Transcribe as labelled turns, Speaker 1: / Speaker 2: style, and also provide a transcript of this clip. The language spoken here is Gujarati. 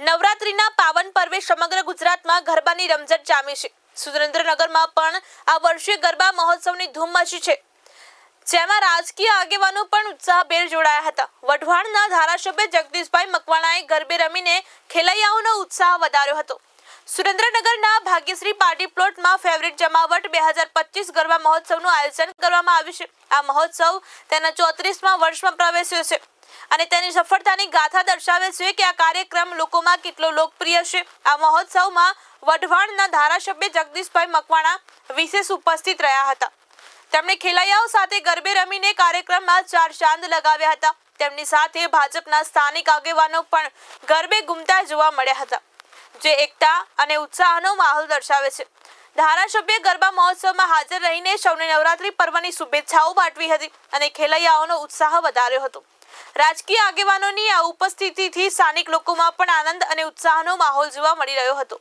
Speaker 1: નવરાત્રીના પાવન પર્વે સમગ્ર ગુજરાતમાં ગરબાની રમઝટ જામી છે. સુરેન્દ્રનગરમાં પણ આ વર્ષે ગરબા મહોત્સવની ધૂમ મચી છે. જેમાં રાજકીય આગેવાનો પણ ઉત્સાહભેર જોડાયા હતા. વઢવાણના ધારાસભ્ય જગદીશભાઈ મકવાણાએ ગરબે રમીને ખેલૈયાઓનો ઉત્સાહ વધાર્યો હતો. સુરેન્દ્રનગરના ભાગ્યશ્રી પાર્ટી પ્લોટમાં ફેવરિટ જમાવટ બે હજાર પચીસ ગરબા મહોત્સવનું આયોજન કરવામાં આવ્યું છે. આ મહોત્સવ તેના ચોત્રીસમાં વર્ષમાં પ્રવેશ્યો છે. અને તેની સફળતાની ગાથા દર્શાવે છે કે આ કાર્યક્રમ લોકોમાં કેટલો લોકપ્રિય છે. આ મહોત્સવમાં વઢવાણના ધારાસભ્ય જગદીશભાઈ મકવાણા વિશેષ ઉપસ્થિત રહ્યા હતા. તેમણે ખેલૈયાઓ સાથે ગરબે રમીને કાર્યક્રમમાં ચાર ચાંદ લગાવ્યા હતા. તેમની સાથે ભાજપના સ્થાનિક આગેવાનો પણ ગરબે ઘૂમતા જોવા મળ્યા હતા. જે એકતા અને ઉત્સાહનો માહોલ દર્શાવે છે. ધારાસભ્ય ગરબા મહોત્સવમાં હાજર રહીને સૌને નવરાત્રી પર્વની શુભેચ્છાઓ પાઠવી હતી અને ખેલૈયાઓનો ઉત્સાહ વધાર્યો હતો. રાજકીય આગેવાનોની આ ઉપસ્થિતિથી સ્થાનિક લોકોમાં પણ આનંદ અને ઉત્સાહનો માહોલ જોવા મળી રહ્યો હતો.